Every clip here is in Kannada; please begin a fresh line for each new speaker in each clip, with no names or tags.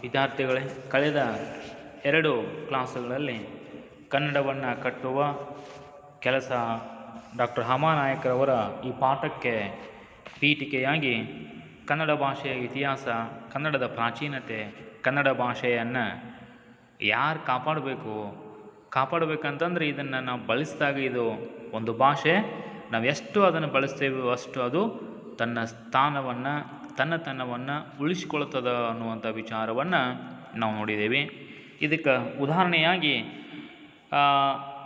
ವಿದ್ಯಾರ್ಥಿಗಳೇ, ಕಳೆದ ಎರಡು ಕ್ಲಾಸುಗಳಲ್ಲಿ ಕನ್ನಡವನ್ನು ಕಟ್ಟುವ ಕೆಲಸ ಡಾಕ್ಟರ್ ಹಮಾನಾಯಕರವರ ಈ ಪಾಠಕ್ಕೆ ಪೀಠಿಕೆಯಾಗಿ ಕನ್ನಡ ಭಾಷೆಯ ಇತಿಹಾಸ, ಕನ್ನಡದ ಪ್ರಾಚೀನತೆ, ಕನ್ನಡ ಭಾಷೆಯನ್ನು ಯಾರು ಕಾಪಾಡಬೇಕು, ಕಾಪಾಡಬೇಕಂತಂದರೆ ಇದನ್ನು ನಾವು ಬಳಸಿದಾಗ ಇದು ಒಂದು ಭಾಷೆ. ನಾವು ಎಷ್ಟು ಅದನ್ನು ಬಳಸ್ತೇವೋ ಅಷ್ಟು ಅದು ತನ್ನ ಸ್ಥಾನವನ್ನು ತನ್ನತನವನ್ನು ಉಳಿಸಿಕೊಳ್ತದ ಅನ್ನುವಂಥ ವಿಚಾರವನ್ನು ನಾವು ನೋಡಿದ್ದೇವೆ. ಇದಕ್ಕೆ ಉದಾಹರಣೆಯಾಗಿ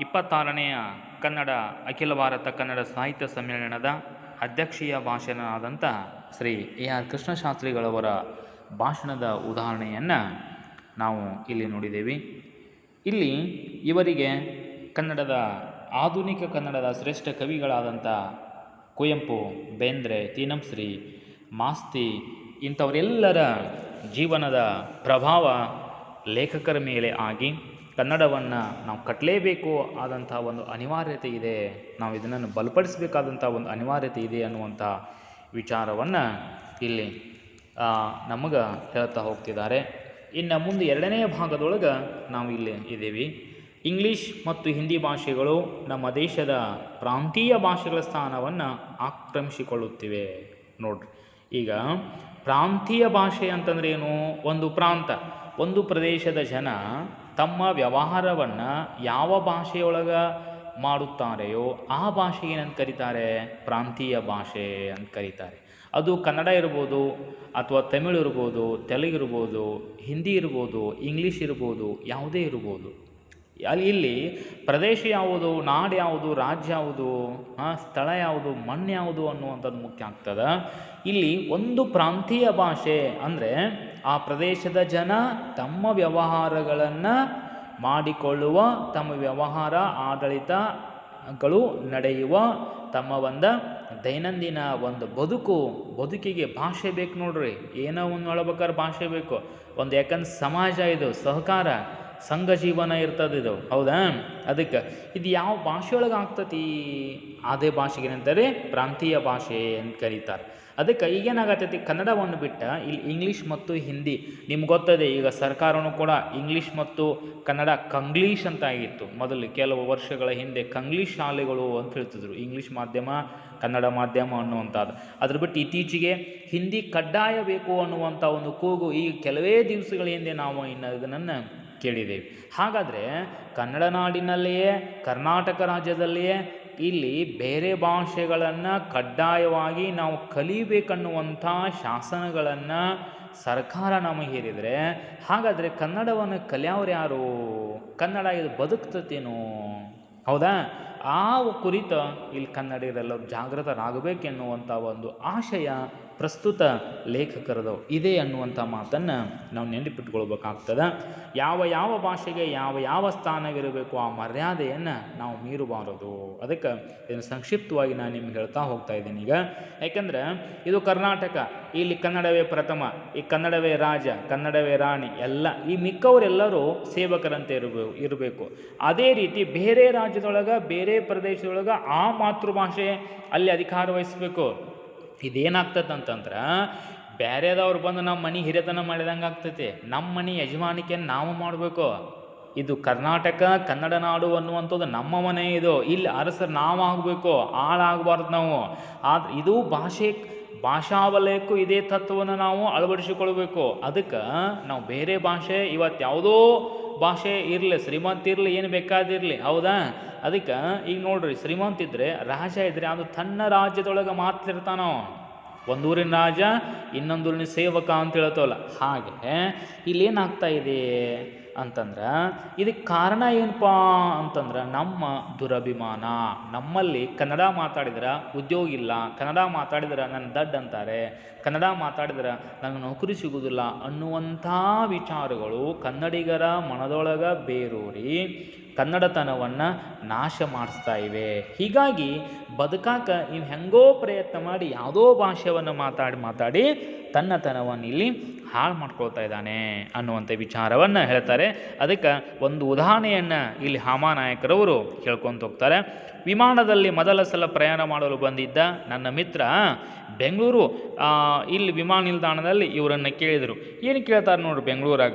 ಇಪ್ಪತ್ತಾರನೆಯ ಕನ್ನಡ, ಅಖಿಲ ಭಾರತ ಕನ್ನಡ ಸಾಹಿತ್ಯ ಸಮ್ಮೇಳನದ ಅಧ್ಯಕ್ಷೀಯ ಭಾಷಣನಾದಂಥ ಶ್ರೀ ಎ ಆರ್ ಕೃಷ್ಣಶಾಸ್ತ್ರಿಗಳವರ ಭಾಷಣದ ಉದಾಹರಣೆಯನ್ನು ನಾವು ಇಲ್ಲಿ ನೋಡಿದ್ದೇವೆ. ಇಲ್ಲಿ ಇವರಿಗೆ ಕನ್ನಡದ, ಆಧುನಿಕ ಕನ್ನಡದ ಶ್ರೇಷ್ಠ ಕವಿಗಳಾದಂಥ ಕುವೆಂಪು, ಬೇಂದ್ರೆ, ತೀನಂಶ್ರೀ ಮಾಸ್ತಿ, ಇಂಥವರೆಲ್ಲರ ಜೀವನದ ಪ್ರಭಾವ ಲೇಖಕರ ಮೇಲೆ ಆಗಿ ಕನ್ನಡವನ್ನು ನಾವು ಕಟ್ಟಲೇಬೇಕು ಆದಂಥ ಒಂದು ಅನಿವಾರ್ಯತೆ ಇದೆ. ನಾವು ಇದನ್ನು ಬಲಪಡಿಸಬೇಕಾದಂಥ ಒಂದು ಅನಿವಾರ್ಯತೆ ಇದೆ ಅನ್ನುವಂಥ ವಿಚಾರವನ್ನು ಇಲ್ಲಿ ನಮಗೆ ಹೇಳ್ತಾ ಹೋಗ್ತಿದ್ದಾರೆ. ಇನ್ನು ಮುಂದೆ ಎರಡನೇ ಭಾಗದೊಳಗೆ ನಾವು ಇಲ್ಲಿ ಇದ್ದೀವಿ. ಇಂಗ್ಲೀಷ್ ಮತ್ತು ಹಿಂದಿ ಭಾಷೆಗಳು ನಮ್ಮ ದೇಶದ ಪ್ರಾಂತೀಯ ಭಾಷೆಗಳ ಸ್ಥಾನವನ್ನು ಆಕ್ರಮಿಸಿಕೊಳ್ಳುತ್ತಿವೆ. ನೋಡ್ರಿ. ಈಗ ಪ್ರಾಂತೀಯ ಭಾಷೆ ಅಂತಂದ್ರೆ ಏನು? ಒಂದು ಪ್ರಾಂತ. ಒಂದು ಪ್ರದೇಶದ ಜನ ತಮ್ಮ ವ್ಯವಹಾರವನ್ನು ಯಾವ ಭಾಷೆಯೊಳಗೆ ಮಾಡುತ್ತಾರೆಯೋ ಆ ಭಾಷೆಗೆ ಏನಂತ ಕರೀತಾರೆ? ಪ್ರಾಂತೀಯ ಭಾಷೆ ಅಂತ ಕರೀತಾರೆ. ಅದು ಕನ್ನಡ ಇರ್ಬೋದು, ಅಥವಾ ತಮಿಳು ಇರ್ಬೋದು, ತೆಲುಗು ಇರ್ಬೋದು, ಹಿಂದಿ ಇರ್ಬೋದು, ಇಂಗ್ಲೀಷ್ ಇರ್ಬೋದು, ಯಾವುದೇ ಇರ್ಬೋದು. ಅಲ್ಲಿ ಇಲ್ಲಿ ಪ್ರದೇಶ ಯಾವುದು ನಾಡು ಯಾವುದು ರಾಜ್ಯ ಯಾವುದು ಆ, ಸ್ಥಳ ಯಾವುದು ಮಣ್ಣು ಯಾವುದು ಅನ್ನುವಂಥದ್ದು ಮುಖ್ಯ ಆಗ್ತದೆ. ಇಲ್ಲಿ ಒಂದು ಪ್ರಾಂತೀಯ ಭಾಷೆ ಅಂದರೆ ಆ ಪ್ರದೇಶದ ಜನ ತಮ್ಮ ವ್ಯವಹಾರಗಳನ್ನು ಮಾಡಿಕೊಳ್ಳುವ ತಮ್ಮ ವ್ಯವಹಾರ ಆಡಳಿತಗಳು ನಡೆಯುವ ತಮ್ಮ ಒಂದು ದೈನಂದಿನ ಒಂದು ಬದುಕು ಬದುಕಿಗೆ ಭಾಷೆ ಬೇಕು ನೋಡ್ರಿ. ಏನೋ ಒಂದು ಹೇಳ್ಬೇಕಾದ್ರೆ ಭಾಷೆ ಬೇಕು. ಒಂದು ಯಾಕಂದ್ರೆ ಸಮಾಜ ಇದು ಸಹಕಾರ. ಸಂಘ ಜೀವನ ಇರ್ತದೆ ಇದು. ಹೌದಾ? ಅದಕ್ಕೆ ಇದು ಯಾವ ಭಾಷೆಯೊಳಗೆ ಆಗ್ತತಿ? ಅದೇ ಭಾಷೆಗೆ ಏನಂತಾರೆ ಪ್ರಾಂತೀಯ ಭಾಷೆ ಅಂತ ಕರೀತಾರೆ. ಅದಕ್ಕೆ ಈಗೇನಾಗತ್ತೈತಿ ಕನ್ನಡವನ್ನು ಬಿಟ್ಟ ಇಲ್ಲಿ ಇಂಗ್ಲೀಷ್ ಮತ್ತು ಹಿಂದಿ. ನಿಮ್ಗೆ ಗೊತ್ತದೆ, ಈಗ ಸರ್ಕಾರನೂ ಕೂಡ ಇಂಗ್ಲೀಷ್ ಮತ್ತು ಕನ್ನಡ ಕಂಗ್ಲೀಷ್ ಅಂತ ಆಗಿತ್ತು ಮೊದಲು ಕೆಲವು ವರ್ಷಗಳ ಹಿಂದೆ ಕಂಗ್ಲೀಷ್ ಶಾಲೆಗಳು ಅಂತ ಹೇಳ್ತಿದ್ರು. ಇಂಗ್ಲೀಷ್ ಮಾಧ್ಯಮ, ಕನ್ನಡ ಮಾಧ್ಯಮ ಅನ್ನುವಂಥದ್ದು. ಅದ್ರ ಬಿಟ್ಟು ಇತ್ತೀಚೆಗೆ ಹಿಂದಿ ಕಡ್ಡಾಯ ಬೇಕು ಅನ್ನುವಂಥ ಒಂದು ಕೂಗು ಈ ಕೆಲವೇ ದಿವಸಗಳ ಹಿಂದೆ ನಾವು ಇನ್ನು ಇದನ್ನು ಕೇಳಿದ್ದೇವೆ ಹಾಗಾದರೆ ಕನ್ನಡ ನಾಡಿನಲ್ಲಿಯೇ, ಕರ್ನಾಟಕ ರಾಜ್ಯದಲ್ಲಿಯೇ ಇಲ್ಲಿ ಬೇರೆ ಭಾಷೆಗಳನ್ನು ಕಡ್ಡಾಯವಾಗಿ ನಾವು ಕಲಿಬೇಕನ್ನುವಂಥ ಶಾಸನಗಳನ್ನು ಸರ್ಕಾರ ನಮಗೆ ಹೇರಿದರೆ ಹಾಗಾದರೆ ಕನ್ನಡವನ್ನು ಕಲಿಯವ್ರು ಯಾರು? ಕನ್ನಡ ಇದು ಬದುಕ್ತತೇನೋ? ಹೌದಾ? ಆ ಕುರಿತ ಇಲ್ಲಿ ಕನ್ನಡಿಗರೆಲ್ಲರೂ ಜಾಗೃತರಾಗಬೇಕೆನ್ನುವಂಥ ಒಂದು ಆಶಯ ಪ್ರಸ್ತುತ ಲೇಖಕರದು ಇದೆ ಅನ್ನುವಂಥ ಮಾತನ್ನು ನಾವು ನೆನಪಿಟ್ಕೊಳ್ಬೇಕಾಗ್ತದೆ ಯಾವ ಯಾವ ಭಾಷೆಗೆ ಯಾವ ಯಾವ ಸ್ಥಾನವಿರಬೇಕು ಆ ಮರ್ಯಾದೆಯನ್ನು ನಾವು ಮೀರಬಾರದು. ಅದಕ್ಕೆ ಇದನ್ನು ಸಂಕ್ಷಿಪ್ತವಾಗಿ ನಾನು ನಿಮ್ಗೆ ಹೇಳ್ತಾ ಹೋಗ್ತಾ ಇದ್ದೀನಿ ಈಗ. ಯಾಕಂದ್ರೆ ಇದು ಕರ್ನಾಟಕ, ಇಲ್ಲಿ ಕನ್ನಡವೇ ಪ್ರಥಮ, ಈ ಕನ್ನಡವೇ ರಾಜ, ಕನ್ನಡವೇ ರಾಣಿ ಎಲ್ಲ, ಈ ಮಿಕ್ಕವರೆಲ್ಲರೂ ಸೇವಕರಂತೆ ಇರಬೇಕು ಇರಬೇಕು. ಅದೇ ರೀತಿ ಬೇರೆ ರಾಜ್ಯದೊಳಗೆ, ಬೇರೆ ಪ್ರದೇಶದೊಳಗೆ ಆ ಮಾತೃಭಾಷೆ ಅಲ್ಲಿ ಅಧಿಕಾರ ವಹಿಸಬೇಕು. ಇದೇನಾಗ್ತದೆ ಅಂತಂದ್ರೆ ಬೇರೆದವ್ರು ಬಂದು ನಮ್ಮ ಮನೆ ಹಿರಿಯತನ ಮಾಡಿದಂಗೆ ಆಗ್ತೈತಿ. ನಮ್ಮ ಮನೆ ಯಜಮಾನಿಕೆ ನಾವು ಮಾಡಬೇಕು. ಇದು ಕರ್ನಾಟಕ, ಕನ್ನಡ ನಾಡು ಅನ್ನುವಂಥದ್ದು ನಮ್ಮ ಮನೆ ಇದು. ಇಲ್ಲಿ ಅರಸರು ನಾವು ಆಗಬೇಕು, ಹಾಳಾಗಬಾರ್ದು ನಾವು. ಆದ್ರೆ ಇದು ಭಾಷೆ, ಭಾಷಾವಲಯಕ್ಕೂ ಇದೇ ತತ್ವವನ್ನು ನಾವು ಅಳವಡಿಸಿಕೊಳ್ಬೇಕು. ಅದಕ್ಕೆ ನಾವು ಬೇರೆ ಭಾಷೆ ಇವತ್ತು ಯಾವುದೋ ಭಾಷೆ ಇರಲಿ, ಶ್ರೀಮಂತ ಇರಲಿ, ಏನು ಬೇಕಾದಿರಲಿ, ಹೌದಾ? ಅದಕ್ಕೆ, ಈಗ ನೋಡ್ರಿ, ಶ್ರೀಮಂತ ಇದ್ದರೆ ರಾಜ ಇದ್ದರೆ ಅದು ತನ್ನ ರಾಜ್ಯದೊಳಗೆ ಮಾತ್ರ ಇರ್ತಾನೋ? ಒಂದೂರಿನ ರಾಜ, ಇನ್ನೊಂದೂರಿನ ಸೇವಕ ಅಂತ ಹೇಳ್ತವಲ್ಲ. ಹಾಗೆ ಇಲ್ಲಿ ಏನಾಗ್ತಾ ಇದೆ? ಅಂತಂದ್ರೆ ಇದಕ್ಕೆ ಕಾರಣ ಏನಪ್ಪ ಅಂತಂದ್ರೆ, ನಮ್ಮ ದುರಭಿಮಾನ. ನಮ್ಮಲ್ಲಿ ಕನ್ನಡ ಮಾತಾಡಿದ್ರೆ ಉದ್ಯೋಗ ಇಲ್ಲ, ಕನ್ನಡ ಮಾತಾಡಿದ್ರೆ ನನ್ನ ದಡ್ ಅಂತಾರೆ, ಕನ್ನಡ ಮಾತಾಡಿದ್ರೆ ನನಗೆ ನೌಕರಿ ಸಿಗುವುದಿಲ್ಲ ಅನ್ನುವಂಥ ವಿಚಾರಗಳು ಕನ್ನಡಿಗರ ಮನದೊಳಗೆ ಬೇರೂರಿ ಕನ್ನಡತನವನ್ನು ನಾಶ ಮಾಡಿಸ್ತಾ ಇವೆ. ಹೀಗಾಗಿ ಬದುಕಾಕ ಇವು ಹೆಂಗೋ ಪ್ರಯತ್ನ ಮಾಡಿ ಯಾವುದೋ ಭಾಷೆಯನ್ನು ಮಾತಾಡಿ ಮಾತಾಡಿ ತನ್ನತನವನ್ನು ಇಲ್ಲಿ ಹಾಳು ಮಾಡ್ಕೊಳ್ತಾ ಇದ್ದಾನೆ ಅನ್ನುವಂಥ ವಿಚಾರವನ್ನು ಹೇಳ್ತಾರೆ. ಅದಕ್ಕೆ ಒಂದು ಉದಾಹರಣೆಯನ್ನು ಇಲ್ಲಿ ಹಾಮಾನಾಯಕರವರು ಕೇಳ್ಕೊಂತ ಹೋಗ್ತಾರೆ. ವಿಮಾನದಲ್ಲಿ ಮೊದಲ ಸಲ ಪ್ರಯಾಣ ಮಾಡಲು ಬಂದಿದ್ದ ನನ್ನ ಮಿತ್ರ, ಬೆಂಗಳೂರು ಇಲ್ಲಿ ವಿಮಾನ ನಿಲ್ದಾಣದಲ್ಲಿ ಇವರನ್ನು ಕೇಳಿದರು. ಏನು ಕೇಳ್ತಾರೆ ನೋಡ್ರಿ ಬೆಂಗಳೂರಾಗ?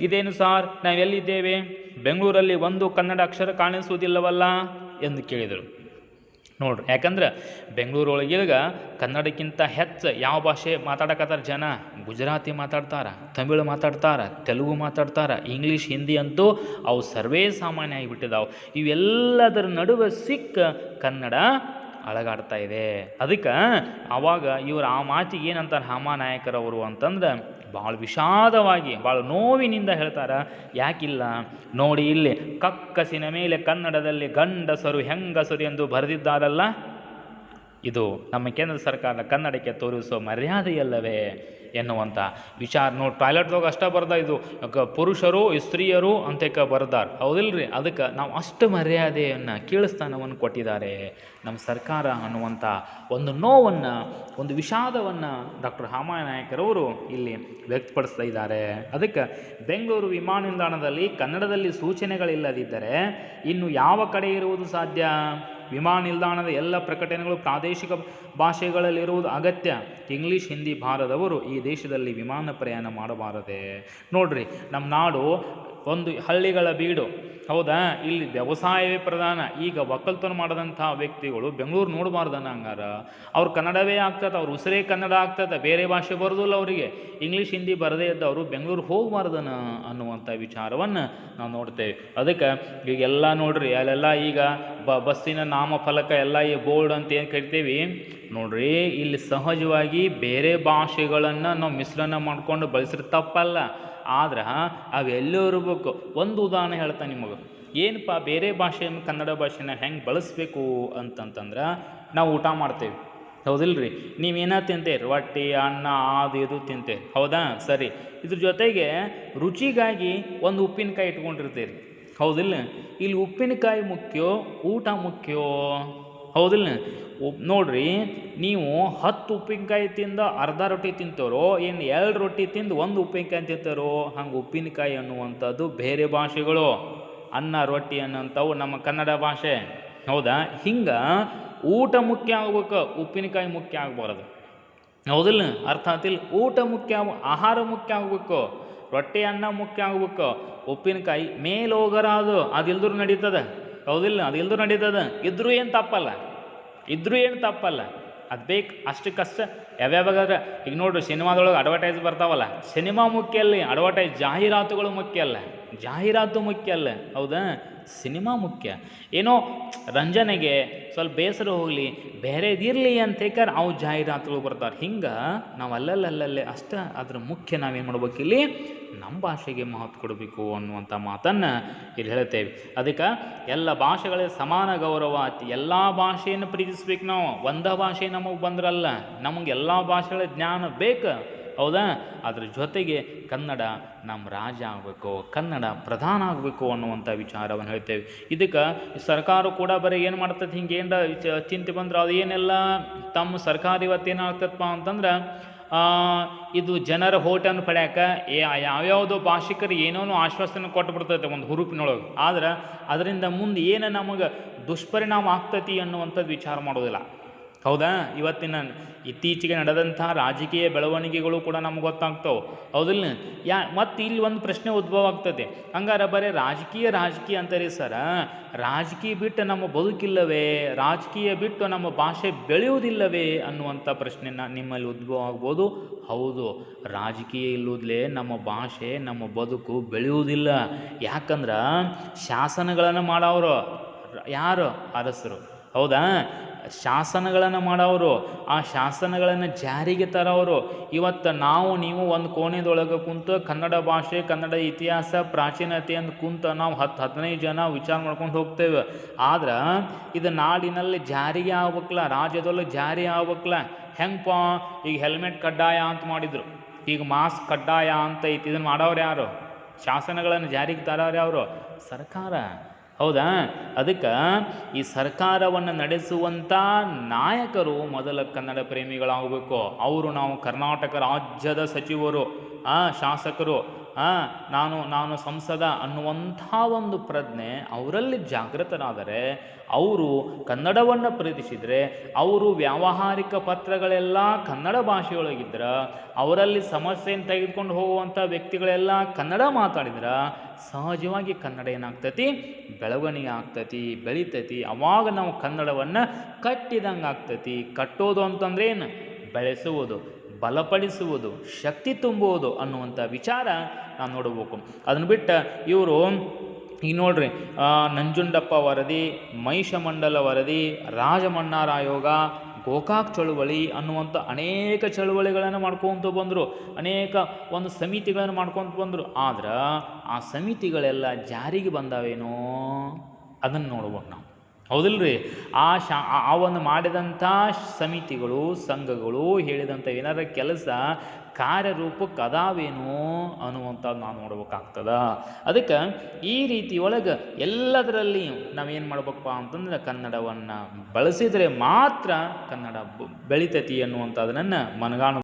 ಇದೇನು ಸಾರ್, ನಾವೆಲ್ಲಿದ್ದೇವೆ? ಬೆಂಗಳೂರಲ್ಲಿ ಒಂದು ಕನ್ನಡ ಅಕ್ಷರ ಕಾಣಿಸುವುದಿಲ್ಲವಲ್ಲ? ಎಂದು ಕೇಳಿದರು. ನೋಡ್ರಿ. ಯಾಕಂದ್ರೆ ಬೆಂಗಳೂರೊಳಗೀಗ ಕನ್ನಡಕ್ಕಿಂತ ಹೆಚ್ಚು ಯಾವ ಭಾಷೆ ಮಾತಾಡಕತ್ತಾರ ಜನ? ಗುಜರಾತಿ ಮಾತಾಡ್ತಾರೆ, ತಮಿಳು ಮಾತಾಡ್ತಾರೆ, ತೆಲುಗು ಮಾತಾಡ್ತಾರೆ, ಇಂಗ್ಲೀಷ್, ಹಿಂದಿ ಅಂತೂ ಅವು ಸರ್ವೇ ಸಾಮಾನ್ಯ ಆಗಿಬಿಟ್ಟಿದಾವೆ. ಇವೆಲ್ಲದರ ನಡುವೆ ಸಿಕ್ಕ ಕನ್ನಡ ಅಳಗಾಡ್ತಾ ಇದೆ. ಅದಕ್ಕೆ ಆವಾಗ ಇವರು ಆ ಮಾತಿಗೆ ಏನಂತಾರೆ ಹಾಮಾನಾಯಕರವರು ಅಂತಂದ್ರೆ ಭಾಳ ವಿಷಾದವಾಗಿ ಭಾಳ ನೋವಿನಿಂದ ಹೇಳ್ತಾರೆ, ಯಾಕಿಲ್ಲ? ನೋಡಿ ಇಲ್ಲಿ ಕಕ್ಕಸಿನ ಮೇಲೆ ಕನ್ನಡದಲ್ಲಿ ಗಂಡಸರು ಹೆಂಗಸರು ಎಂದು ಬರೆದಿದ್ದಾರಲ್ಲ? ಇದು ನಮ್ಮ ಕೇಂದ್ರ ಸರ್ಕಾರ ಕನ್ನಡಕ್ಕೆ ತೋರಿಸುವ ಮರ್ಯಾದೆಯಲ್ಲವೇ? ಎನ್ನುವಂಥ ವಿಚಾರ. ನೋಡಿ ಟಾಯ್ಲೆಟ್ದಾಗ ಅಷ್ಟೇ ಬರ್ದ ಇದು ಪುರುಷರು, ಸ್ತ್ರೀಯರು ಅಂತೇಕ ಬರ್ದಾರ. ಹೌದಿಲ್ರಿ? ಅದಕ್ಕೆ ನಾವು ಅಷ್ಟು ಮರ್ಯಾದೆಯನ್ನು ಕೀಳಸ್ಥಾನವನ್ನು ಕೊಟ್ಟಿದ್ದಾರೆ ನಮ್ಮ ಸರ್ಕಾರ ಅನ್ನುವಂಥ ಒಂದು ನೋವನ್ನು, ಒಂದು ವಿಷಾದವನ್ನು ಡಾಕ್ಟರ್ ಹಾಮಾನಾಯಕರವರು ಇಲ್ಲಿ ವ್ಯಕ್ತಪಡಿಸ್ತಾ ಇದ್ದಾರೆ. ಅದಕ್ಕೆ ಬೆಂಗಳೂರು ವಿಮಾನ ನಿಲ್ದಾಣದಲ್ಲಿ ಕನ್ನಡದಲ್ಲಿ ಸೂಚನೆಗಳಿಲ್ಲದಿದ್ದರೆ ಇನ್ನು ಯಾವ ಕಡೆ ಇರುವುದು ಸಾಧ್ಯ? ವಿಮಾನ ನಿಲ್ದಾಣದ ಎಲ್ಲ ಪ್ರಕಟಣೆಗಳು ಪ್ರಾದೇಶಿಕ ಭಾಷೆಗಳಲ್ಲಿರುವುದು ಅಗತ್ಯ. ಇಂಗ್ಲೀಷ್, ಹಿಂದಿ ಬಾರದವರು ಈ ದೇಶದಲ್ಲಿ ವಿಮಾನ ಪ್ರಯಾಣ ಮಾಡಬಾರದೆ. ನೋಡ್ರಿ ನಮ್ಮ ನಾಡು ಒಂದು ಹಳ್ಳಿಗಳ ಬೀಡು. ಹೌದಾ? ಇಲ್ಲಿ ವ್ಯವಸಾಯವೇ ಪ್ರಧಾನ. ಈಗ ಒಕ್ಕಲ್ತನ ಮಾಡದಂಥ ವ್ಯಕ್ತಿಗಳು ಬೆಂಗಳೂರು ನೋಡಬಾರ್ದನ ಹಂಗಾರ ಅವ್ರು ಕನ್ನಡವೇ ಆಗ್ತದೆ, ಅವ್ರ ಉಸಿರೇ ಕನ್ನಡ ಆಗ್ತದೆ, ಬೇರೆ ಭಾಷೆ ಬರೋದಿಲ್ಲ ಅವರಿಗೆ. ಇಂಗ್ಲೀಷ್ ಹಿಂದಿ ಬರದೇ ಇದ್ದವರು ಬೆಂಗಳೂರು ಹೋಗಬಾರ್ದನ ಅನ್ನುವಂಥ ವಿಚಾರವನ್ನು ನಾವು ನೋಡ್ತೇವೆ. ಅದಕ್ಕೆ ಈಗೆಲ್ಲ ನೋಡ್ರಿ, ಅಲ್ಲೆಲ್ಲ ಈಗ ಬ, ಬಸ್ಸಿನ ನಾಮಫಲಕ ಎಲ್ಲ ಈ ಬೋರ್ಡ್ ಅಂತ ಏನು ಕರಿತೀವಿ? ನೋಡ್ರಿ, ಇಲ್ಲಿ ಸಹಜವಾಗಿ ಬೇರೆ ಭಾಷೆಗಳನ್ನು ನಾವು ಮಿಶ್ರಣ ಮಾಡ್ಕೊಂಡು ಬಳಸಿದ್ರೆ ತಪ್ಪಲ್ಲ. ಆದ್ರೆ ಅವೆಲ್ಲೋ ಇರ್ಬೇಕು ಒಂದು ಉದಾಹರಣೆ ಹೇಳ್ತಾನೆ ನಿಮಗೆ ಏನಪ್ಪ ಬೇರೆ ಭಾಷೆಯನ್ನು ಕನ್ನಡ ಭಾಷೆನ ಹೆಂಗೆ ಬಳಸಬೇಕು ಅಂತಂತಂದ್ರೆ ನಾವು ಊಟ ಮಾಡ್ತೇವೆ. ಹೌದಿಲ್ರಿ? ನೀವೇನ ತಿಂತೀರಿ? ರೊಟ್ಟಿ, ಅನ್ನ ಅದು ಇದು ತಿಂತೀರಿ. ಹೌದಾ? ಸರಿ. ಇದ್ರ ಜೊತೆಗೆ ರುಚಿಗಾಗಿ ಒಂದು ಉಪ್ಪಿನಕಾಯಿ ಇಟ್ಕೊಂಡಿರ್ತೀರಿ. ಹೌದಿಲ್ಲ? ಇಲ್ಲಿ ಉಪ್ಪಿನಕಾಯಿ ಮುಖ್ಯೋ, ಊಟ ಮುಖ್ಯ? ಹೌದಿಲ್ಲ ನೋಡ್ರಿ, ನೀವು ಹತ್ತು ಉಪ್ಪಿನಕಾಯಿ ತಿಂದ ಅರ್ಧ ರೊಟ್ಟಿ ತಿಂತಾರೋ, ಏನು ಎರಡು ರೊಟ್ಟಿ ತಿಂದು ಒಂದು ಉಪ್ಪಿನಕಾಯಿ ತಿಂತಾರೋ, ಹಂಗೆ ಉಪ್ಪಿನಕಾಯಿ ಅನ್ನುವಂಥದ್ದು ಬೇರೆ ಭಾಷೆಗಳು. ಅನ್ನ, ರೊಟ್ಟಿ ಅನ್ನೋಂಥವು ನಮ್ಮ ಕನ್ನಡ ಭಾಷೆ. ಹೌದಾ? ಹಿಂಗೆ ಊಟ ಮುಖ್ಯ ಆಗ್ಬೇಕು, ಉಪ್ಪಿನಕಾಯಿ ಮುಖ್ಯ ಆಗ್ಬಾರ್ದು. ಹೌದಿಲ್ಲ ಅರ್ಥ ಆತಿಲ್ಲ ಊಟ ಮುಖ್ಯ ಆಹಾರ ಮುಖ್ಯ ಆಗಬೇಕು. ರೊಟ್ಟಿ, ಅನ್ನ ಮುಖ್ಯ ಆಗ್ಬೇಕು. ಉಪ್ಪಿನಕಾಯಿ ಮೇಲೋಗರ ಅದು ಅದಿಲ್ದ್ರೂ ನಡೀತದ. ಹೌದಿಲ್ಲ ಅದಿಲ್ದ್ರು ನಡೀತದ. ಇದ್ರೂ ಏನು ತಪ್ಪಲ್ಲ. ಇದ್ರೂ ಏನು ತಪ್ಪಲ್ಲ. ಅದು ಬೇಕು ಅಷ್ಟಕ್ಕಷ್ಟೇ ಯಾವ್ಯಾವಾಗಾದ್ರೆ ಈಗ ನೋಡ್ರಿ ಸಿನಿಮಾದೊಳಗೆ ಅಡ್ವರ್ಟೈಸ್ ಬರ್ತಾವಲ್ಲ. ಸಿನಿಮಾ ಮುಖ್ಯ ಅಲ್ಲಿ ಅಡ್ವರ್ಟೈಸ್ ಜಾಹೀರಾತುಗಳು ಮುಖ್ಯ ಅಲ್ಲ. ಜಾಹೀರಾತು ಮುಖ್ಯ ಅಲ್ಲ. ಹೌದಾ? ಸಿನಿಮಾ ಮುಖ್ಯ. ಏನೋ ರಂಜನೆಗೆ ಸ್ವಲ್ಪ ಬೇಸರ ಹೋಗಲಿ ಬೇರೆದಿರಲಿ ಅಂತ ಹೇಳ್ಕಾರ ಅವು ಜಾಹೀರಾತುಗಳು ಬರ್ತಾರೆ. ಹಿಂಗೆ ನಾವು ಅಲ್ಲಲ್ಲಲ್ಲಲ್ಲೇ ಅಷ್ಟೇ ಅದ್ರ ಮುಖ್ಯ ನಾವೇನು ಮಾಡ್ಬೇಕು ಇಲ್ಲಿ? ನಮ್ಮ ಭಾಷೆಗೆ ಮಹತ್ವ ಕೊಡಬೇಕು ಅನ್ನುವಂಥ ಮಾತನ್ನು ಇಲ್ಲಿ ಹೇಳ್ತೇವೆ ಅದಕ್ಕೆ ಎಲ್ಲ ಭಾಷೆಗಳ ಸಮಾನ ಗೌರವ ಆತಿ ಎಲ್ಲ ಭಾಷೆಯನ್ನು ಪ್ರೀತಿಸ್ಬೇಕು ನಾವು. ಒಂದ ಭಾಷೆ ನಮಗೆ ಬಂದ್ರಲ್ಲ, ನಮಗೆ ಎಲ್ಲ ಭಾಷೆಗಳ ಜ್ಞಾನ ಬೇಕು. ಹೌದಾ? ಅದ್ರ ಜೊತೆಗೆ ಕನ್ನಡ ನಮ್ಮ ರಾಜ ಆಗಬೇಕು, ಕನ್ನಡ ಪ್ರಧಾನ ಆಗಬೇಕು ಅನ್ನುವಂಥ ವಿಚಾರವನ್ನು ಹೇಳ್ತೇವೆ. ಇದಕ್ಕೆ ಸರ್ಕಾರ ಕೂಡ ಬರೀ ಏನು ಮಾಡ್ತದೆ ಹಿಂಗೆ ಏನು ಚಿಂತೆ ಬಂದ್ರೆ ಅದು ಏನೆಲ್ಲ ತಮ್ಮ ಸರ್ಕಾರ ಇವತ್ತೇನಾಗ್ತದಪ್ಪ ಅಂತಂದ್ರೆ ಇದು ಜನರ ಹೋಟನ್ನು ಪಡ್ಯಾಕ ಏ ಯಾವ್ಯಾವುದೋ ಭಾಷಿಕರು ಏನೇನೋ ಆಶ್ವಾಸನೆ ಕೊಟ್ಟು ಬಿಡ್ತೈತೆ ಒಂದು ಹುರುಪಿನೊಳಗೆ. ಆದ್ರೆ ಅದರಿಂದ ಮುಂದೆ ಏನು ನಮಗೆ ದುಷ್ಪರಿಣಾಮ ಆಗ್ತತಿ ಅನ್ನುವಂಥದ್ದು ವಿಚಾರ ಮಾಡೋದಿಲ್ಲ. ಹೌದಾ? ಇವತ್ತಿನ ಇತ್ತೀಚೆಗೆ ನಡೆದಂಥ ರಾಜಕೀಯ ಬೆಳವಣಿಗೆಗಳು ಕೂಡ ನಮ್ಗೆ ಗೊತ್ತಾಗ್ತವೆ. ಹೌದಿಲ್ಲ? ಯಾ, ಮತ್ತು ಇಲ್ಲಿ ಒಂದು ಪ್ರಶ್ನೆ ಉದ್ಭವ ಆಗ್ತದೆ. ಹಂಗಾರೆ ಬರೀ ರಾಜಕೀಯ ರಾಜಕೀಯ ಅಂತಾರೆ ಸರ. ರಾಜಕೀಯ ಬಿಟ್ಟು ನಮ್ಮ ಬದುಕಿಲ್ಲವೇ? ರಾಜಕೀಯ ಬಿಟ್ಟು ನಮ್ಮ ಭಾಷೆ ಬೆಳೆಯುವುದಿಲ್ಲವೇ ಅನ್ನುವಂಥ ಪ್ರಶ್ನೆನ ನಿಮ್ಮಲ್ಲಿ ಉದ್ಭವ ಆಗ್ಬೋದು. ಹೌದು, ರಾಜಕೀಯ ಇಲ್ಲೂದ್ಲೇ ನಮ್ಮ ಭಾಷೆ, ನಮ್ಮ ಬದುಕು ಬೆಳೆಯುವುದಿಲ್ಲ. ಯಾಕಂದ್ರೆ ಶಾಸನಗಳನ್ನು ಮಾಡೋರು ಯಾರು? ಅರಸರು. ಹೌದಾ? ಶಾಸನಗಳನ್ನು ಮಾಡೋರು, ಆ ಶಾಸನಗಳನ್ನು ಜಾರಿಗೆ ತರೋರು. ಇವತ್ತು ನಾವು, ನೀವು ಒಂದು ಕೋಣೆದೊಳಗೆ ಕುಂತು ಕನ್ನಡ ಭಾಷೆ, ಕನ್ನಡ ಇತಿಹಾಸ, ಪ್ರಾಚೀನತೆ ಅಂತ ಕುಂತು ನಾವು ಹತ್ತು ಹದಿನೈದು ಜನ ವಿಚಾರ ಮಾಡ್ಕೊಂಡು ಹೋಗ್ತೇವೆ. ಆದ್ರೆ ಇದು ನಾಡಿನಲ್ಲಿ ಜಾರಿಗೆ ಆಗ್ಬೇಕಲ್ಲ ರಾಜ್ಯದೊಳಗೆ ಜಾರಿ ಆಗ್ಬೇಕಲ್ಲ. ಹೆಂಗಪ್ಪ ಈಗ ಹೆಲ್ಮೆಟ್ ಕಡ್ಡಾಯ ಅಂತ ಮಾಡಿದರು. ಈಗ ಮಾಸ್ಕ್ ಕಡ್ಡಾಯ ಅಂತ ಐತಿ ಇದನ್ನು ಮಾಡೋರು ಯಾರು? ಶಾಸನಗಳನ್ನು ಜಾರಿಗೆ ತರೋರು ಯಾರು? ಸರ್ಕಾರ. ಹೌದಾ? ಅದಕ್ಕೆ ಈ ಸರ್ಕಾರವನ್ನು ನಡೆಸುವಂಥ ನಾಯಕರು ಮೊದಲ ಕನ್ನಡ ಪ್ರೇಮಿಗಳಾಗಬೇಕು. ಅವರು ನಾವು ಕರ್ನಾಟಕ ರಾಜ್ಯದ ಸಚಿವರು ಆ, ಶಾಸಕರು. ನಾನು ನಾನು ಸಂಸದ ಅನ್ನುವಂಥ ಒಂದು ಪ್ರಜ್ಞೆ ಅವರಲ್ಲಿ ಜಾಗೃತರಾದರೆ, ಅವರು ಕನ್ನಡವನ್ನು ಪ್ರೀತಿಸಿದರೆ, ಅವರು ವ್ಯಾವಹಾರಿಕ ಪತ್ರಗಳೆಲ್ಲ ಕನ್ನಡ ಭಾಷೆಯೊಳಗಿದ್ರೆ, ಅವರಲ್ಲಿ ಸಮಸ್ಯೆಯನ್ನು ತೆಗೆದುಕೊಂಡು ಹೋಗುವಂಥ ವ್ಯಕ್ತಿಗಳೆಲ್ಲ ಕನ್ನಡ ಮಾತಾಡಿದ್ರೆ, ಸಹಜವಾಗಿ ಕನ್ನಡ ಏನಾಗ್ತತಿ? ಬೆಳವಣಿಗೆ ಆಗ್ತತಿ ಬೆಳಿತೈತಿ. ಅವಾಗ ನಾವು ಕನ್ನಡವನ್ನು ಕಟ್ಟಿದಂಗೆ ಆಗ್ತತಿ ಕಟ್ಟೋದು ಅಂತಂದ್ರೆ ಏನು? ಬೆಳೆಸುವುದು, ಬಲಪಡಿಸುವುದು, ಶಕ್ತಿ ತುಂಬುವುದು ಅನ್ನುವಂಥ ವಿಚಾರ ನಾವು ನೋಡಬೇಕು. ಅದನ್ನು ಬಿಟ್ಟು ಇವರು ಈಗ ನೋಡ್ರಿ ನಂಜುಂಡಪ್ಪ ವರದಿ ಮಹಿಷಮಂಡಲ ವರದಿ ರಾಜಮನ್ನಾರ ಆಯೋಗ ಗೋಕಾಕ್ ಚಳುವಳಿ ಅನ್ನುವಂಥ ಅನೇಕ ಚಳುವಳಿಗಳನ್ನು ಮಾಡ್ಕೊತ ಬಂದರು. ಅನೇಕ ಒಂದು ಸಮಿತಿಗಳನ್ನು ಮಾಡ್ಕೊತ ಬಂದರು. ಆದ್ರೆ ಆ ಸಮಿತಿಗಳೆಲ್ಲ ಜಾರಿಗೆ ಬಂದಾವೇನೋ? ಅದನ್ನು ನೋಡ್ಬೋದು ನಾವು. ಹೌದಿಲ್ರಿ? ಆ ಶಾ, ಆ- ಶ ಒಂದು ಮಾಡಿದಂಥ ಸಮಿತಿಗಳು, ಸಂಘಗಳು ಹೇಳಿದಂಥ ಏನಾರ ಕೆಲಸ ಕಾರ್ಯರೂಪಕ್ಕೆ ಅದಾವೇನು ಅನ್ನುವಂಥದ್ದು ನಾವು ನೋಡ್ಬೇಕಾಗ್ತದ. ಅದಕ್ಕೆ ಈ ರೀತಿ ಒಳಗೆ ಎಲ್ಲದರಲ್ಲಿ ನಾವೇನು ಮಾಡ್ಬೇಕಪ್ಪ ಅಂತಂದ್ರೆ ಕನ್ನಡವನ್ನು ಬಳಸಿದರೆ ಮಾತ್ರ ಕನ್ನಡ ಬೆಳಿತೈತಿ ಅನ್ನುವಂಥದ್ದನ್ನು ಮನಗಾಣ